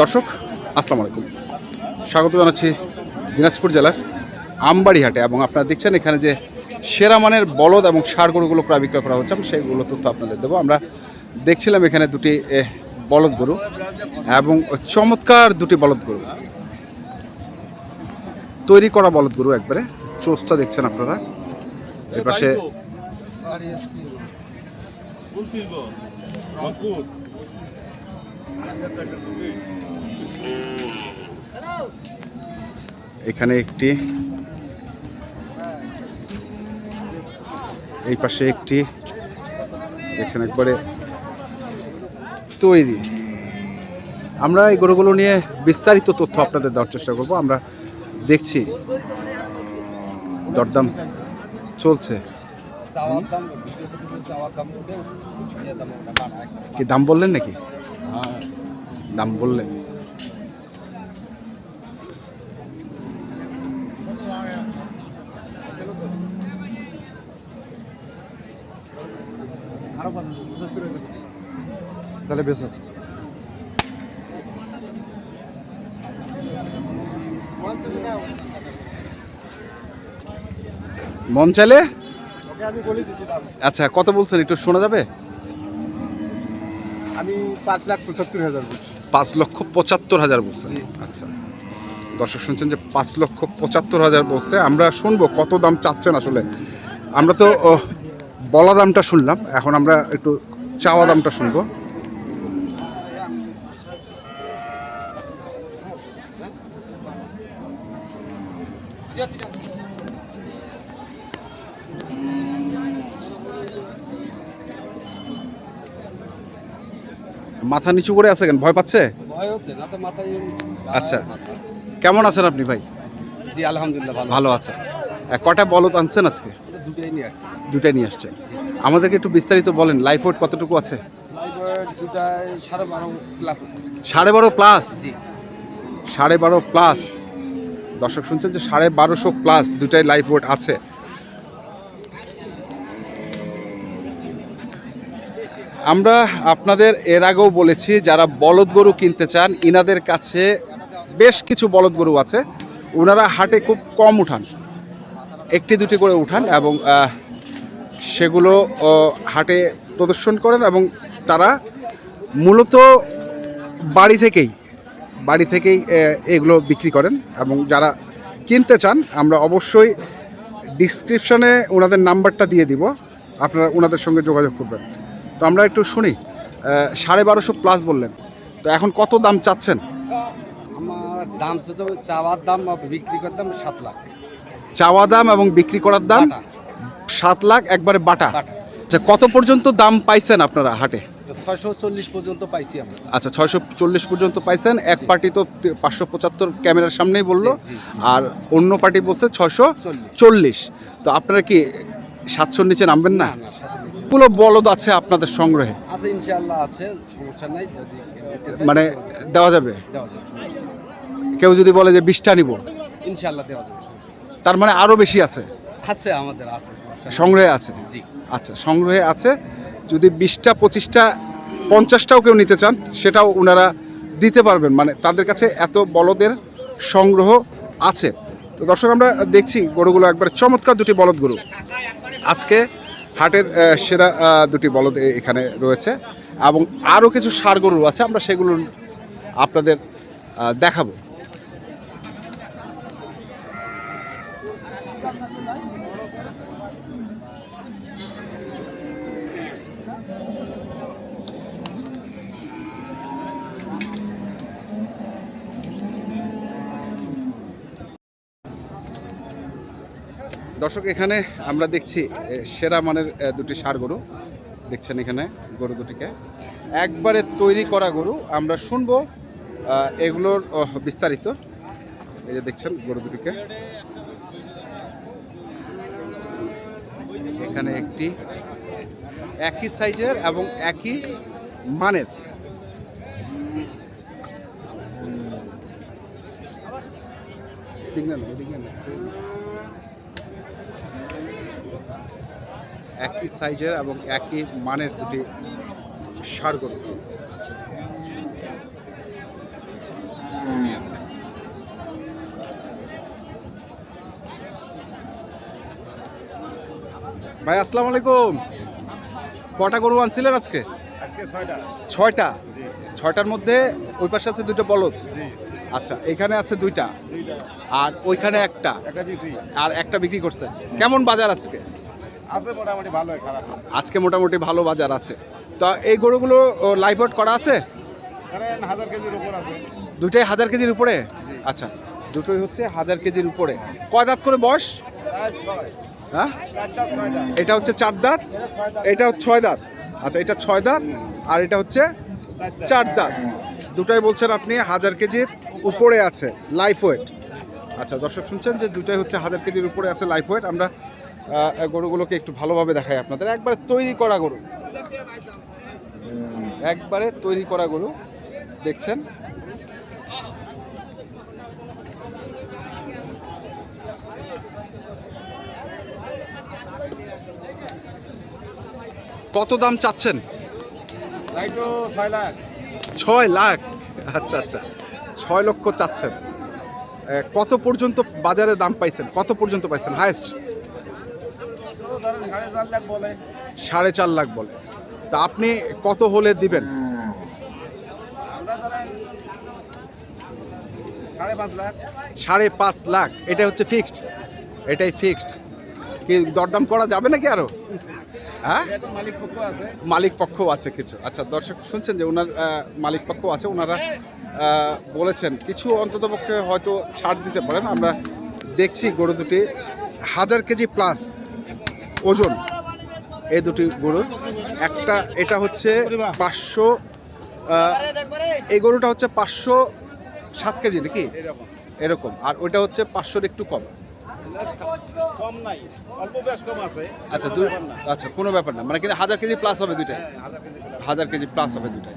দর্শক, আসসালামু আলাইকুম। স্বাগত জানাচ্ছি দিনাজপুর জেলার আমবাড়ি হাটে এবং আপনারা দেখছেন এখানে যে সেরা মানের বলদ এবং ষাড় গরুগুলো ক্রয় বিক্রয় করা হচ্ছে সেইগুলো তথ্য আপনাদের দেবো। আমরা দেখছিলাম এখানে দুটি বলদ গরু এবং চমৎকার দুটি বলদ গরু। তৈরি করা বলদ গরু একবারে চোষটা দেখছেন আপনারা। এর পাশে এখানে একটি, এই পাশে একটি দেখছেন একবারে তৈরি। আমরা এই গরুগুলো নিয়ে বিস্তারিত তথ্য আপনাদের দেওয়ার চেষ্টা করব। আমরা দেখছি। দরদাম চলছে। কি দাম বললেন নাকি? দাম বললেন। তাহলে বেশ মন চাইলে আমি বলে দিছি দাম আচ্ছা কত বলছেন? একটু শোনা যাবে? আমি পাঁচ লাখ পঁচাত্তর হাজার বলছি। পাঁচ লক্ষ পঁচাত্তর হাজার বলছেন আচ্ছা। দর্শক শুনছেন যে পাঁচ লক্ষ পঁচাত্তর হাজার বলছে। আমরা শুনব কত দাম চাচ্ছেন আসলে। আমরা তো বলা দামটা শুনলাম। এখন আমরা একটু চাওয়া দামটা শুনব। মাথা নিচু করে আছে কেন? ভয় পাচ্ছে? আচ্ছা। কেমন আছেন আপনি ভাই? জি আলহামদুলিল্লাহ ভালো ভালো আছে। কটা বলদ আনছেন আজকে? আসছি। দুটাই নিয়ে আসছেন। আমাদেরকে একটু বিস্তারিত বলেন লাইফ ওয়েট কতটুকু আছে? সাড়ে বারো ক্লাস আছে। সাড়ে বারো প্লাস সাড়ে বারো প্লাস দর্শক শুনছেন যে সাড়ে বারোশো প্লাস দুটাই লাইফ ওয়েট আছে। আমরা আপনাদের এর আগেও বলেছি, যারা বলদ গরু কিনতে চান, ইনাদের কাছে বেশ কিছু বলদ গরু আছে। ওনারা হাটে খুব কম উঠান। একটি, দুটি করে উঠান এবং সেগুলো হাটে প্রদর্শন করেন এবং তারা মূলত বাড়ি থেকেই বাড়ি থেকেই এগুলো বিক্রি করেন এবং যারা কিনতে চান, আমরা অবশ্যই ডিসক্রিপশনে ওনাদের নাম্বারটা দিয়ে দিব। আপনারা ওনাদের সঙ্গে যোগাযোগ করবেন। তো আমরা একটু শুনি সাড়ে বারোশো প্লাস বললেন। তো এখন কত দাম চাচ্ছেন? আমার দাম চাওয়ার দাম বিক্রি করতাম সাত লাখ। চাওয়া দাম এবং বিক্রি করার দাম? সাত লাখ একবারে বাটা। আচ্ছা কত পর্যন্ত দাম পাইছেন আপনারা হাটে? ছয়শো চল্লিশ পর্যন্ত পাইছি আমরা। আচ্ছা ছয়শো চল্লিশ পর্যন্ত পাইছেন। এক পার্টি তো পাঁচশো পঁচাত্তর ক্যামেরার সামনেই বলল। আর অন্য পার্টি বলছে ছয়শো চল্লিশ। তো আপনারা কি সাতশোর নিচে নামবেন না? পুরো বলদ আছে আপনাদের সংগ্রহে? আছে ইনশাআল্লাহ আছে সমস্যা নাই যদি মানে দেওয়া যাবে? দেওয়া যাবে কেউ যদি বলে যে বিশটা নিব? ইনশাআল্লাহ দেওয়া যাবে তার মানে আরও বেশি আছে? আছে আমাদের আছে সংগ্রহে আছে? জি। আচ্ছা সংগ্রহে আছে। যদি বিশটা পঁচিশটা পঞ্চাশটাও কেউ নিতে চান সেটাও ওনারা দিতে পারবেন। মানে তাদের কাছে এত বলদের সংগ্রহ আছে। তো দর্শক আমরা দেখছি গরুগুলো একবার চমৎকার দুটি বলদ গরু। আজকে হাটের সেরা দুটি বলদ এখানে রয়েছে। এবং আরও কিছু সার গরু আছে, আমরা সেগুলো আপনাদের দেখাবো। দর্শক, এখানে আমরা দেখছি সেরা মানের দুটি সার গরু। দেখছেন এখানে গরু দুটিকে। একবারে তৈরি করা গরু, আমরা শুনব এগুলোর বিস্তারিত। এই যে দেখছেন গরু দুটিকে। এখানে একটি একই সাইজের এবং একই মানের এদিক না। একই সাইজের এবং একই মানের দুটি ষাড় গরু ভাই আসসালামু আলাইকুম। কটা গরু আনছিলেন আজকে? আজকে ছয়টা। ছয়টা? ছয়টার মধ্যে ওই পাশে আছে দুটো বলদ? আচ্ছা এখানে আছে দুইটা। আর ওইখানে একটা। আর একটা বিক্রি করছে। কেমন বাজার আজকে? আছে মোটামুটি ভালো খারাপ আজকে মোটামুটি ভালো বাজার আছে। তা এই গরুগুলো লাইভ আউট করা আছে? হাজার কেজির উপর আছে। দুটোই হাজার কেজির উপরে? আচ্ছা দুটোই হচ্ছে হাজার কেজির উপরে। কয় দাঁত করে ছয়। হ্যাঁ? এটা হচ্ছে চার দাঁত? এটা হচ্ছে ছয় দাঁত। আচ্ছা এটা ছয় দাঁত আর এটা হচ্ছে চার দাঁত। দুটাই বলছেন আপনি হাজার কেজির উপরে আছে লাইফ ওয়েট আচ্ছা দর্শক শুনছেন যে দুটাই হচ্ছে হাজার কেজির উপরে আছে লাইফ ওয়েট আমরা গরুগুলোকে একটু ভালোভাবে দেখাই আপনাদের। একবারে তৈরি করা গরু। একবারে তৈরি করা গরু, দেখছেন? কত দাম চাচ্ছেন? ছয় লাখ। ছয় লাখ আচ্ছা আচ্ছা। ছয় লক্ষ চাচ্ছেন। কত পর্যন্ত বাজারে দাম পাইছেন? কত পর্যন্ত পাইছেন? হায়েস্ট সাড়ে চার লাখ বলে। তা আপনি কত হলে দিবেন? সাড়ে পাঁচ লাখ। এটা হচ্ছে ফিক্সড এটাই ফিক্সড কি দরদাম করা যাবে নাকি আরও? হ্যাঁ? মালিক পক্ষ আছে। কিছু। আচ্ছা দর্শক শুনছেন যে ওনার মালিক পক্ষ আছে ওনারা বলেছেন কিছু অন্ততপক্ষে হয়তো ছাড় দিতে পারেন। আমরা দেখছি গরু দুটি হাজার কেজি প্লাস ওজন এই দুটি গরুর। একটা এটা হচ্ছে পাঁচশো এই গরুটা হচ্ছে পাঁচশো সাত কেজি নাকি? এরকম। আর ওইটা হচ্ছে পাঁচশোর একটু কম। কম নাই অল্প বেশ কম আছে। আচ্ছা দুই। আচ্ছা কোনো ব্যাপার না। মানে কিন্তু হাজার কেজি প্লাস হবে দুইটাই। হ্যাঁ, হাজার কেজি প্লাস। হবে। দুটাই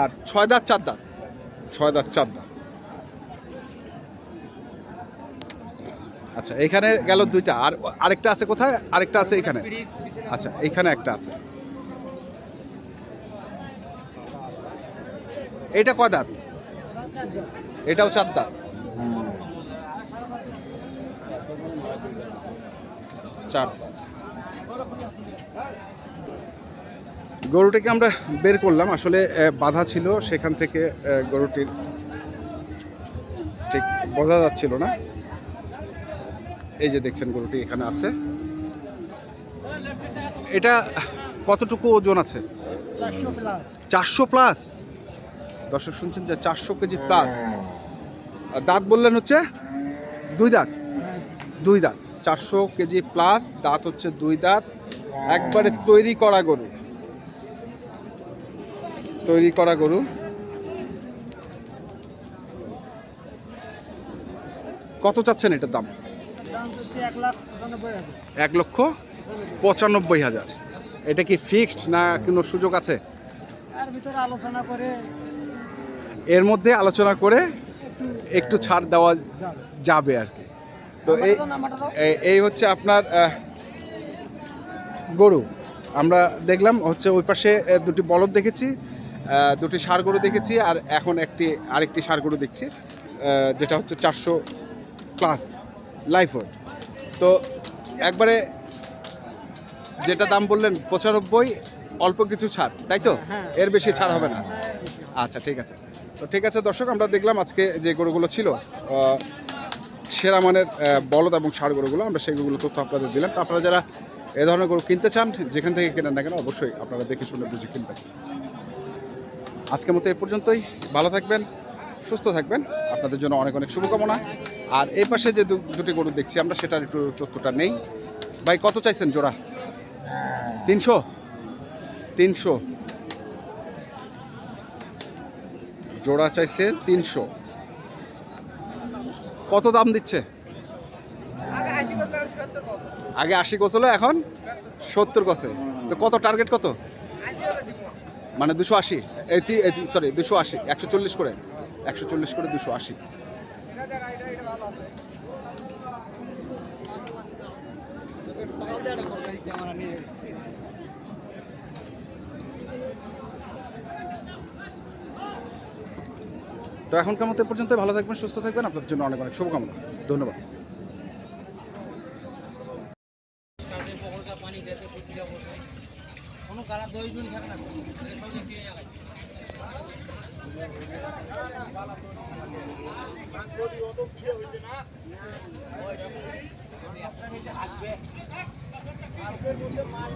আর ছয় দাঁত চার দাঁত। ছয় দাঁত চার দাঁত। আচ্ছা এখানে গেল দুইটা। আর আরেকটা আছে কোথায়? আরেকটা আছে এখানে। আচ্ছা এইখানে একটা আছে। এটা কয় এটাও চার দাঁত। চার গরুটাকে আমরা বের করলাম। আসলে বাধা ছিল। সেখান থেকে গরুটির ঠিক বোঝা যাচ্ছিল না। এই যে দেখছেন গরুটি এখানে আছে। এটা কতটুকু ওজন আছে? চারশো প্লাস দর্শক শুনছেন যে চারশো কেজি প্লাস দাঁত বললেন হচ্ছে দুই দাঁত? দুই দাঁত। চারশো কেজি প্লাস দাঁত হচ্ছে দুই দাঁত। একবারে তৈরি করা গরু। তৈরি করা গরু। কত চাচ্ছেন এটার দাম? এক লক্ষ পঁচানব্বই হাজার। এটা কি ফিক্সড না কোনো সুযোগ আছে? আলোচনা করে এর মধ্যে আলোচনা করে একটু ছাড় দেওয়া যাবে আর কি। তো এই এই- হচ্ছে আপনার গরু। আমরা দেখলাম হচ্ছে ওই পাশে দুটি বলদ দেখেছি দুটি ষাড় গরু দেখেছি আর এখন একটি আরেকটি ষাড় গরু দেখছি যেটা হচ্ছে চারশো প্লাস লাইফ তো একবারে যেটা দাম বললেন পঁচানব্বই অল্প কিছু ছাড় তাই তো? হ্যাঁ। এর বেশি ছাড় হবে না। আচ্ছা ঠিক আছে। তো ঠিক আছে দর্শক আমরা দেখলাম আজকে যে গরুগুলো ছিল সেরা মানের বলদ এবং ষাড় গরুগুলো আমরা সেইগুলো তথ্য আপনাদের দিলাম। তো আপনারা যারা এ ধরনের গরু কিনতে চান যেখান থেকে কেনেন না কেন অবশ্যই আপনারা দেখে শুনে বুঝে কিনবেন। আজকের মতো এ পর্যন্তই। ভালো থাকবেন। সুস্থ থাকবেন। আপনাদের জন্য অনেক অনেক শুভকামনা। আর এই পাশে যে দুটি গরু দেখছি আমরা, সেটার একটু তথ্যটা নেই। ভাই, কত চাইছেন জোড়া? তিনশো? তিনশো। জোড়া চাইছে তিনশো। কত দাম দিচ্ছে? আগে আশি কছিল এখন সত্তর কছে তো কত, টার্গেট কত? মানে দুশো আশি। সরি দুশো আশি, একশো চল্লিশ করে। একশো চল্লিশ করে দুশো আশি। তো এখনকার মতো পর্যন্ত ভালো থাকবেন, সুস্থ থাকবেন। আপনাদের জন্য অনেক অনেক শুভকামনা। ধন্যবাদ। কোনো কারা দই থাকে না? আসবে আসবে বলতে মাল